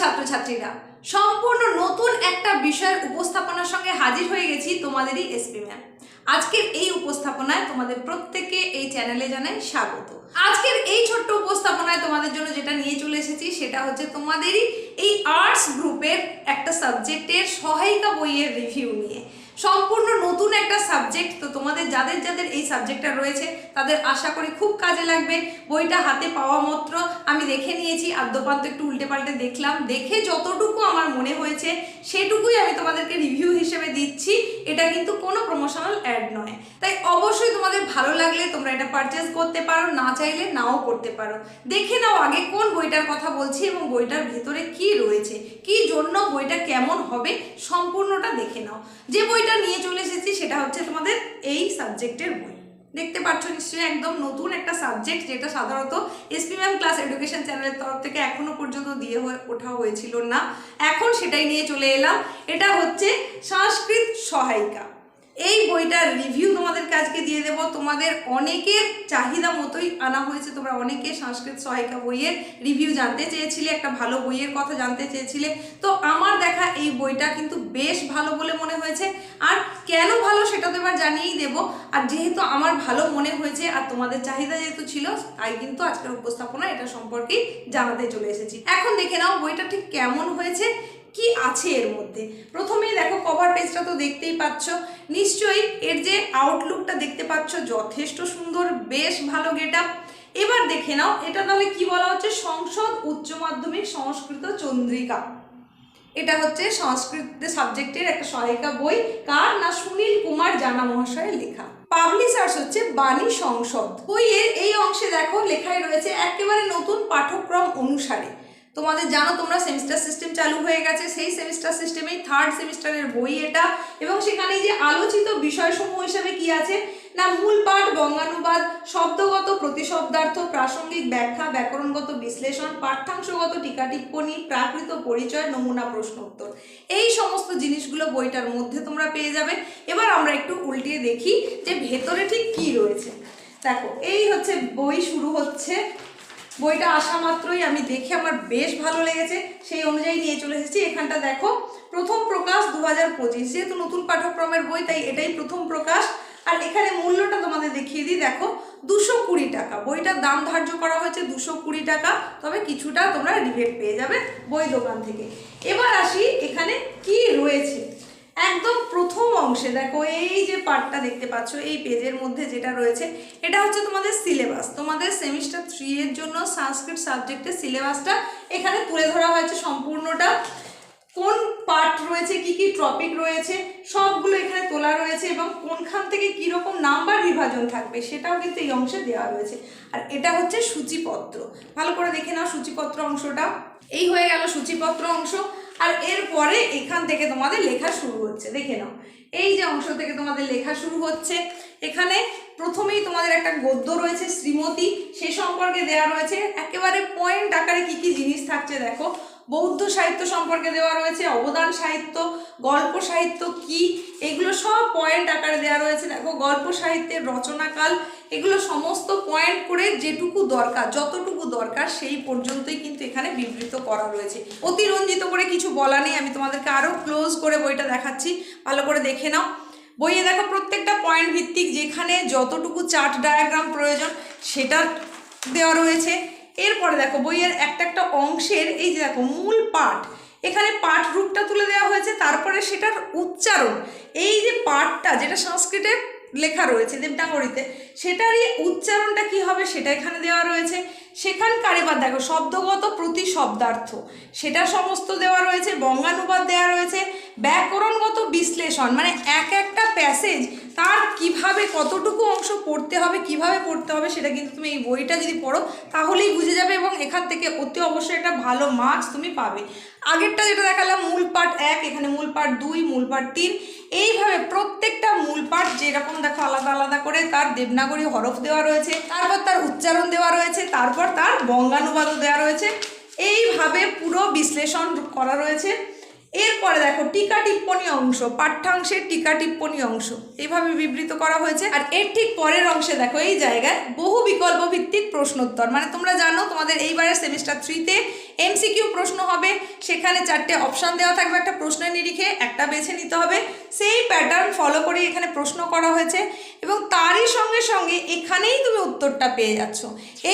ছাত্রছাত্রীরা, সম্পূর্ণ নতুন একটা বিষয়ের উপস্থাপনার সঙ্গে হাজির হয়ে গেছি তোমাদেরই এসপি ম্যাম আজকের এই উপস্থাপনায় তোমাদের প্রত্যেককে এই চ্যানেলে জানাই স্বাগত। আজকের এই ছোট্ট উপস্থাপনায় তোমাদের জন্য যেটা নিয়ে চলে এসেছি, সেটা হচ্ছে তোমাদেরই এই আর্টস গ্রুপের একটা সাবজেক্টের সহায়িকা বইয়ের রিভিউ নিয়ে। সম্পূর্ণ নতুন একটা সাবজেক্ট তো তোমাদের যাদের যাদের এই সাবজেক্টটা রয়েছে, তাদের আশা করি খুব কাজে লাগবে। বইটা হাতে পাওয়া মাত্র। আমি দেখে নিয়েছি আদ্যপান্ত একটু উল্টে পাল্টে দেখলাম। দেখে যতটুকু আমার মনে হয়েছে, সেটুকুই আমি তোমাদেরকে রিভিউ হিসেবে দিচ্ছি। এটা কিন্তু কোনো প্রমোশনাল অ্যাড নয়। তাই অবশ্যই তোমাদের ভালো লাগলে তোমরা এটা পারচেস করতে পারো, না চাইলে নাও করতে পারো। দেখে নাও আগে কোন বইটার কথা বলছি এবং বইটার ভেতরে কি রয়েছে, কি জন্য বইটা কেমন হবে, সম্পূর্ণটা দেখে নাও। যে বইটা নিয়ে চলে এসেছি সেটা হচ্ছে তোমাদের এই সাবজেক্টের বই। দেখতে পাচ্ছ নিশ্চয়ই একদম নতুন একটা সাবজেক্ট, যেটা সাধারণত এসপি ম্যাম ক্লাস এডুকেশন চ্যানেলের তরফ থেকে এখনও পর্যন্ত দিয়ে হয়ে, ওঠা হয়েছিল না। এখন সেটাই নিয়ে চলে এলাম। এটা হচ্ছে সংস্কৃত সহায়িকা। এই বইটার রিভিউ তোমাদেরকে আজকে দিয়ে দেবো। তোমাদের অনেকের চাহিদা মতোই আনা হয়েছে। তোমরা অনেকে সংস্কৃত সহায়িকা বইয়ের রিভিউ জানতে চেয়েছিলে, একটা ভালো বইয়ের কথা জানতে চেয়েছিলে। তো আমার দেখা এই বইটা কিন্তু বেশ ভালো বলে মনে হয়েছে। আর কেন ভালো সেটা তো এবার জানিয়েই দেবো। আর যেহেতু আমার ভালো মনে হয়েছে আর তোমাদের চাহিদা যেহেতু ছিল, তাই কিন্তু আজকের উপস্থাপনা এটা সম্পর্কেই জানাতে চলে এসেছি। এখন দেখে নাও বইটা ঠিক কেমন হয়েছে। কি আছে এর মধ্যে? প্রথমেই দেখো কভার পেজটা তো দেখতেই পাচ্ছ। নিশ্চয়ই এর যে আউটলুকটা দেখতে পাচ্ছ, যথেষ্ট সুন্দর, বেশ ভালো গেট এবার দেখে নাও, এটা তাহলে কি বলা হচ্ছে? সংসদ উচ্চ মাধ্যমিক সংস্কৃত চন্দ্রিকা। এটা হচ্ছে সংস্কৃত সাবজেক্টের একটা সহায়িকা বই। কার? না, সুনীল কুমার জানা মহাশয়ের লেখা। পাবলিশার্স হচ্ছে বাণী সংসদ। বইয়ের এই অংশে দেখো লেখায় রয়েছে একেবারে নতুন পাঠ্যক্রম অনুসারে। তোমাদের জানো তোমরা সেমিস্টার সিস্টেম চালু হয়ে গেছে, সেই সেমিস্টার সিস্টেমেই থার্ড সেমিস্টারের বই এটা। এবং সেখানে যে আলোচিত বিষয়সমূহ হিসেবে কি আছে? না, মূল পাঠ বঙ্গানুবাদ, শব্দগত প্রতিশব্দার্থ, প্রাসঙ্গিক ব্যাখ্যা, ব্যাকরণগত বিশ্লেষণ, পাঠ্যাংশগত টিকা টিপ্পণী প্রাকৃত পরিচয়, নমুনা প্রশ্ন উত্তর। এই সমস্ত জিনিসগুলো বইটার মধ্যে তোমরা পেয়ে যাবে। এবার আমরা একটু উল্টিয়ে দেখি যে ভেতরে ঠিক কি রয়েছে। দেখো, এই হচ্ছে বই শুরু হচ্ছে বইটা আসা মাত্রই আমি দেখে আমার বেশ ভালো লেগেছে। সেই অনুযায়ী নিয়ে চলে এসেছি। এখানটা দেখো, প্রথম প্রকাশ দু হাজার পঁচিশ। যেহেতু নতুন পাঠ্যক্রমের বই, তাই এটাই প্রথম প্রকাশ। আর এখানে মূল্যটা তোমাদের দেখিয়ে দিই। দেখো, দুশো কুড়ি টাকা। বইটার দাম ধার্য করা হয়েছে দুশো কুড়ি টাকা। তবে কিছুটা তোমরা রিভেট পেয়ে যাবে বই দোকান থেকে। এবার আসি এখানে কি রয়েছে। একদম প্রথম অংশে, দেখো এই যে পার্টটা দেখতে পাচ্ছ, এই পেজের মধ্যে যেটা রয়েছে, এটা হচ্ছে তোমাদের সিলেবাস তোমাদের সেমিস্টার থ্রি এর জন্য সংস্কৃত সাবজেক্টের সিলেবাসটা এখানে তুলে ধরা হয়েছে সম্পূর্ণটা। কোন পার্ট রয়েছে, কি কি টপিক রয়েছে, সবগুলো এখানে তোলা রয়েছে এবং কোনখান থেকে কি রকম নাম্বার বিভাজন থাকবে সেটাও কিন্তু এই অংশে দেওয়া রয়েছে। আর এটা হচ্ছে সূচিপত্র। ভালো করে দেখে নাও সূচিপত্র অংশটা। এই হয়ে গেল সূচিপত্র অংশ। আর এরপরে এখান থেকে তোমাদের লেখা শুরু হচ্ছে, দেখে নাও। এই যে অংশ থেকে তোমাদের লেখা শুরু হচ্ছে, এখানে প্রথমেই তোমাদের একটা গদ্য রয়েছে, শ্রীমতী। সে সম্পর্কে দেওয়া রয়েছে একেবারে পয়েন্ট আকারে কি কি জিনিস থাকছে দেখো। বৌদ্ধ সাহিত্য সম্পর্কে দেওয়া রয়েছে, অবদান সাহিত্য, গল্প সাহিত্য, কি, এগুলো সব পয়েন্ট আকারে দেওয়া রয়েছে। দেখো, গল্প সাহিত্যের রচনাকাল, এগুলো সমস্ত পয়েন্ট করে যেটুকু দরকার, যতটুকু দরকার সেই পর্যন্তই কিন্তু এখানে বিবৃত করা রয়েছে। অতিরঞ্জিত করে কিছু বলা নেই, আমি তোমাদেরকে আরও ক্লোজ করে বইটা দেখাচ্ছি, ভালো করে দেখে নাও। বইয়ে দেখো, প্রত্যেকটা পয়েন্ট ভিত্তিক যেখানে যতটুকু চার্ট ডায়াগ্রাম প্রয়োজন, সেটা দেওয়া রয়েছে। এরপরে দেখো বইয়ের একটা একটা অংশের এই যে দেখো মূল পাঠ, এখানে পাঠ রূপটা তুলে দেওয়া হয়েছে, তারপরে সেটার উচ্চারণ। এই যে পাঠটা যেটা সংস্কৃতে লেখা রয়েছে দেবনাগরীতে, সেটারই উচ্চারণটা কি হবে সেটা এখানে দেওয়া রয়েছে। সেখানকার এবার দেখো শব্দগত প্রতি শব্দার্থ সেটা সমস্ত দেওয়া রয়েছে, বঙ্গানুবাদ দেওয়া রয়েছে ব্যাকরণগত বিশ্লেষণ মানে এক একটা প্যাসেজ তার কীভাবে কতটুকু অংশ পড়তে হবে, কীভাবে পড়তে হবে সেটা কিন্তু তুমি এই বইটা যদি পড়ো তাহলেই বুঝে যাবে এবং এখান থেকে অতি অবশ্যই একটা ভালো মার্কস তুমি পাবে। আগেরটা যেটা দেখালাম, মূল পাঠ এক, এখানে মূল পাঠ দুই, মূল পাঠ তিন, এইভাবে প্রত্যেকটা মূল পাঠ যেরকম দেখো আলাদা আলাদা করে তার দেবনাগরী হরফ দেওয়া রয়েছে, তারপর তার উচ্চারণ দেওয়া রয়েছে, তারপর তার বঙ্গানুবাদও দেওয়া রয়েছে, এইভাবে পুরো বিশ্লেষণ করা রয়েছে। এরপরে দেখো, টিকা টিপ্পণী অংশ, পাঠ্যাংশের টিকা টিপ্পণী অংশ। এইভাবে বিবৃত করা হয়েছে। আর এর ঠিক পরের অংশে দেখো, এই জায়গায় বহু ভিত্তিক প্রশ্নোত্তর মানে তোমরা জানো তোমাদের এইবারের সেমিস্টার থ্রিতে এমসিকিউ প্রশ্ন হবে, সেখানে চারটে অপশান দেওয়া থাকবে, একটা প্রশ্নের নিরিখে, একটা বেছে নিতে হবে। সেই প্যাটার্ন ফলো করে এখানে প্রশ্ন করা হয়েছে এবং তারই সঙ্গে সঙ্গে এখানেই তুমি উত্তরটা পেয়ে যাচ্ছ।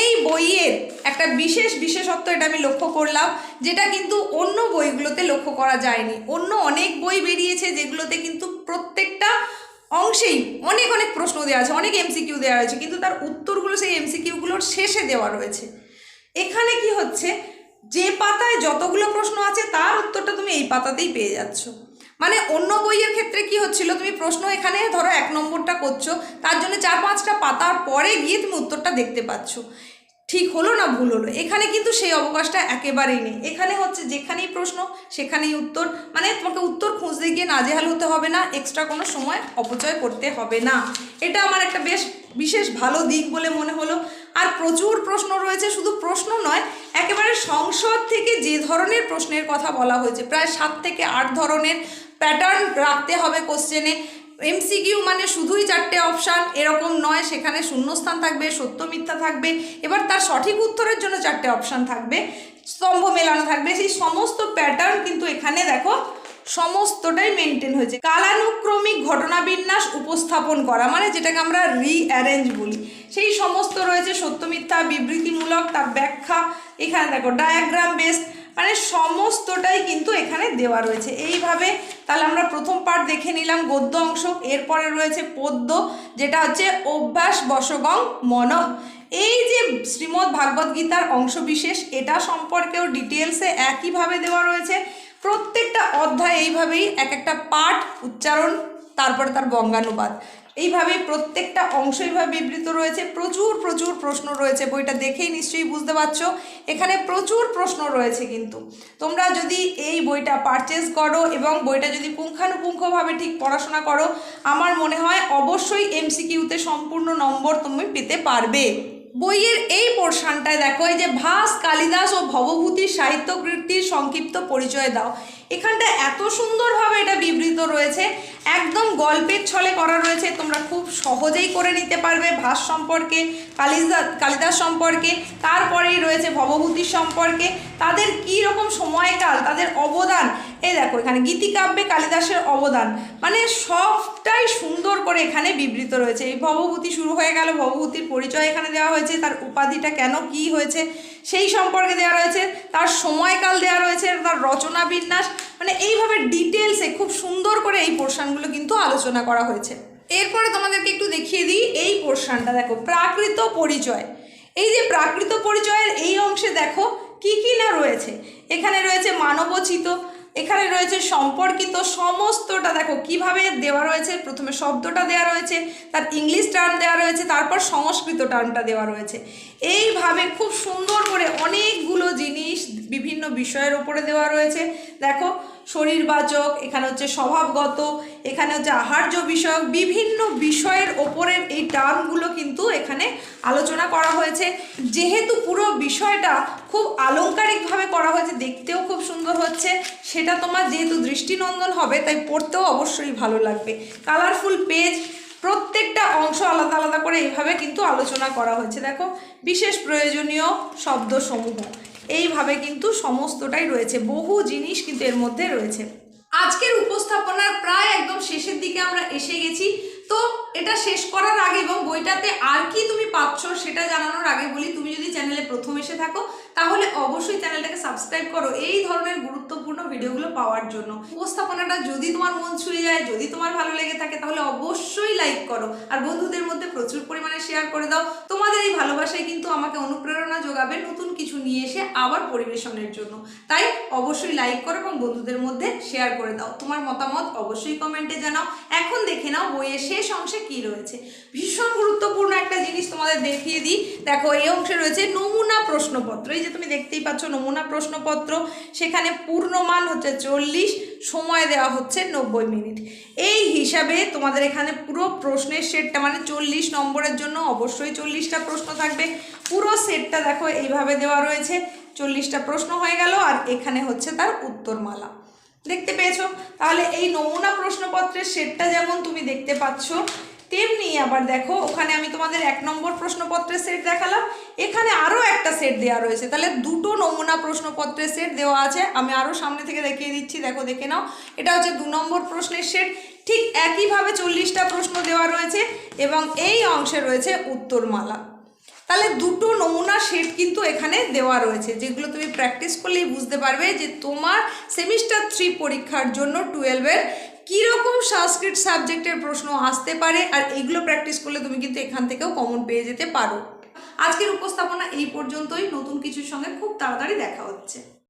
এই বইয়ের একটা বিশেষ বিশেষত্ব এটা আমি লক্ষ্য করলাম, যেটা কিন্তু অন্য বইগুলোতে লক্ষ্য করা যায়নি। অন্য অনেক বই বেরিয়েছে যেগুলোতে কিন্তু প্রত্যেকটা অংশেই অনেক অনেক প্রশ্ন দেওয়া আছে, অনেক এমসিকিউ দেওয়া রয়েছে, কিন্তু তার উত্তরগুলো সেই এমসিকিউগুলোর শেষে দেওয়া রয়েছে। এখানে কি হচ্ছে? যে পাতায় যতগুলো প্রশ্ন আছে, তার উত্তরটা তুমি এই পাতাতেই পেয়ে যাচ্ছ। মানে অন্য বইয়ের ক্ষেত্রে কি হচ্ছিল, তুমি প্রশ্ন এখানে ধরো এক নম্বরটা করছ, তার জন্য চার, পাঁচটা পাতার পরে গিয়ে তুমি উত্তরটা দেখতে পাচ্ছ। ঠিক হলো না ভুল হলো? এখানে কিন্তু সেই অবকাশটা একেবারেই নেই। এখানে হচ্ছে যেখানেই প্রশ্ন, সেখানেই উত্তর। মানে তোমাকে উত্তর খুঁজতে গিয়ে নাজেহাল হতে হবে না এক্সট্রা কোনো সময় অপচয় করতে হবে না। এটা আমার একটা বেশ বিশেষ ভালো দিক বলে মনে হলো। আর প্রচুর প্রশ্ন রয়েছে, শুধু প্রশ্ন নয়, একেবারে সংসদ থেকে যে ধরনের প্রশ্নের কথা বলা হয়েছে, প্রায় সাত থেকে আট ধরনের প্যাটার্ন রাখতে হবে কোশ্চেনে এমসিকিউ মানে শুধুই চারটে অপশান এরকম নয়, সেখানে শূন্যস্থান থাকবে, সত্য মিথ্যা থাকবে। এবার তার সঠিক উত্তরের জন্য চারটে অপশান থাকবে, স্তম্ভ মেলানো থাকবে। সেই সমস্ত প্যাটার্ন কিন্তু এখানে দেখো, সমস্তটাই মেনটেন হয়েছে। কালানুক্রমিক ঘটনাবিন্যাস উপস্থাপন করা মানে যেটাকে আমরা রিঅ্যারেঞ্জ বলি। সেই সমস্ত রয়েছে সত্য মিথ্যা, বিবৃতিমূলক, তার ব্যাখ্যা। এখানে দেখো ডায়াগ্রাম বেসড মানে সমস্তটাই কিন্তু এখানে দেওয়া রয়েছে। এইভাবে তাহলে আমরা প্রথম পার্ট দেখে নিলাম গদ্য অংশ, এরপরে রয়েছে পদ্য, যেটা হচ্ছে অভ্যাস বশগং মন এই যে শ্রীমদ্ ভাগবত গীতার অংশবিশেষ, এটা সম্পর্কেও ডিটেলসে একইভাবে দেওয়া রয়েছে। প্রত্যেকটা অধ্যায় এইভাবেই এক একটা পাঠ, উচ্চারণ, তারপরে তার বঙ্গানুবাদ। এইভাবেই প্রত্যেকটা অংশ এইভাবে বিবৃত রয়েছে। প্রচুর প্রচুর প্রশ্ন রয়েছে, বইটা দেখেই নিশ্চয়ই বুঝতে পারছ। এখানে প্রচুর প্রশ্ন রয়েছে কিন্তু। তোমরা যদি এই বইটা পারচেস করো এবং বইটা যদি পুঙ্খানুপুঙ্খভাবে ঠিক পড়াশোনা করো, আমার মনে হয় অবশ্যই এমসিকিউতে সম্পূর্ণ নম্বর তুমি পেতে পারবে। বইয়ের এই পোর্শনটায় দেখো, এই যে ভাস, কালিদাস ও ভবভূতির সাহিত্য কৃতির সংক্ষিপ্ত পরিচয় দাও। এখানটা এত সুন্দরভাবে এটা বিবৃত রয়েছে, একদম গল্পের ছলে করা রয়েছে, তোমরা খুব সহজেই করে নিতে পারবে ভাস সম্পর্কে কালিদাস কালিদাস সম্পর্কে, তারপরেই রয়েছে ভবভূতির সম্পর্কে, তাদের কী রকম সময়কাল, তাদের অবদান। এই দেখো, এখানে গীতিকাব্যে কালিদাসের অবদান। মানে সবটাই সুন্দর করে এখানে বিবৃত রয়েছে। এই ভবভূতি শুরু হয়ে গেল, ভবভূতির পরিচয় এখানে দেওয়া হয়েছে, তার উপাধিটা কেন কি হয়েছে, সেই সম্পর্কে দেওয়া রয়েছে, তার সময়কাল দেওয়া রয়েছে, তার রচনা বিন্যাস মানে এইভাবে ডিটেলসে খুব সুন্দর করে এই পোর্শনগুলো কিন্তু আলোচনা করা হয়েছে। এরপরে তোমাদেরকে একটু দেখিয়ে দিই এই পোর্শনটা দেখো, প্রাকৃত পরিচয়। এই যে প্রাকৃত পরিচয়ের এই অংশে দেখো কি কি না রয়েছে। এখানে রয়েছে মানবচিত এখানে রয়েছে সম্পর্কিত সমস্তটা। দেখো, কীভাবে দেওয়া রয়েছে? প্রথমে শব্দটা দেওয়া রয়েছে, তার ইংলিশ টার্ম দেওয়া রয়েছে, তারপর সংস্কৃত টার্মটা দেওয়া রয়েছে। এইভাবে খুব সুন্দর করে অনেকগুলো জিনিস বিভিন্ন বিষয়ের ওপরে দেওয়া রয়েছে। দেখো শরীরবাচক, এখানে হচ্ছে স্বভাবগত, এখানে হচ্ছে আহার্য বিষয়ক বিভিন্ন বিষয়ের ওপরের এই টার্মগুলো কিন্তু এখানে আলোচনা করা হয়েছে। যেহেতু পুরো বিষয়টা খুব আলংকারিকভাবে করা হয়েছে, দেখতেও খুব সুন্দর হচ্ছে, সেটা তোমার যেহেতু দৃষ্টিনন্দন হবে, তাই পড়তেও অবশ্যই ভালো লাগবে। কালারফুল পেজ প্রত্যেকটা অংশ আলাদা আলাদা করে এইভাবে কিন্তু আলোচনা করা হয়েছে। দেখো, বিশেষ প্রয়োজনীয় শব্দসমূহ। এইভাবে কিন্তু সমস্তটাই রয়েছে। বহু জিনিস কিন্তু এর মধ্যে রয়েছে। আজকের উপস্থাপনার প্রায় একদম শেষের দিকে আমরা এসে গেছি। তো এটা শেষ করার আগে এবং বইটাতে আর কি তুমি পাচ্ছ সেটা জানানোর আগে বলি, তুমি যদি চ্যানেলে প্রথম এসে থাকো, তাহলে অবশ্যই চ্যানেলটাকে সাবস্ক্রাইব করো এই ধরনের গুরুত্বপূর্ণ ভিডিওগুলো পাওয়ার জন্য। উপস্থাপনাটা যদি তোমার মন ছুঁয়ে যায়, যদি তোমার ভালো লেগে থাকে, তাহলে অবশ্যই লাইক করো। আর বন্ধুদের মধ্যে প্রচুর পরিমাণে শেয়ার করে দাও। তোমাদের এই ভালোবাসায় কিন্তু আমাকে অনুপ্রেরণা যোগাবে নতুন কিছু নিয়ে এসে আবার পরিবেশনের জন্য। তাই অবশ্যই লাইক করো এবং বন্ধুদের মধ্যে শেয়ার করে দাও। তোমার মতামত অবশ্যই কমেন্টে জানাও। এখন দেখে নাও বইয়ের শেষ অংশে কি রয়েছে। ভীষণ গুরুত্বপূর্ণ একটা জিনিস তোমাদের দেখিয়ে দিই। দেখো, এই অংশে রয়েছে নমুনা প্রশ্নপত্র। এই যে তুমি দেখতেই পাচ্ছ নমুনা প্রশ্নপত্র। সেখানে পূর্ণমান হচ্ছে চল্লিশ, সময় দেওয়া হচ্ছে নব্বই মিনিট। এই হিসাবে তোমাদের এখানে পুরো প্রশ্নের সেটটা মানে চল্লিশ নম্বরের জন্য অবশ্যই চল্লিশটা প্রশ্ন থাকবে। পুরো সেটটা দেখো, এইভাবে দেওয়া রয়েছে। চল্লিশটা প্রশ্ন হয়ে গেল, আর এখানে হচ্ছে তার উত্তরমালা। দেখতে পেয়েছ? তাহলে এই নমুনা প্রশ্নপত্রের সেটটা যেমন তুমি দেখতে পাচ্ছ, তেমনি আবার দেখো, ওখানে আমি তোমাদের এক নম্বর প্রশ্নপত্রের সেট দেখালাম। এখানে আরও একটা সেট দেওয়া রয়েছে। তাহলে দুটো নমুনা প্রশ্নপত্রের সেট দেওয়া আছে। আমি আরও সামনে থেকে দেখিয়ে দিচ্ছি, দেখো, দেখে নাও। এটা হচ্ছে দু নম্বর প্রশ্নের সেট। ঠিক একইভাবে চল্লিশটা প্রশ্ন দেওয়া রয়েছে, এবং এই অংশে রয়েছে উত্তরমালা। তাহলে দুটো সেট কিন্তু এখানে দেওয়া রয়েছে, যেগুলো তুমি প্র্যাকটিস করলেই বুঝতে পারবে যে তোমার সেমিস্টার থ্রি পরীক্ষার জন্য টুয়েলভের কীরকম সংস্কৃত সাবজেক্টের প্রশ্ন আসতে পারে, আর এগুলো প্র্যাকটিস করলে তুমি কিন্তু এখান থেকেও কমন পেয়ে যেতে পারো। আজকের উপস্থাপনা এই পর্যন্তই, নতুন কিছুর সঙ্গে খুব তাড়াতাড়ি দেখা হচ্ছে।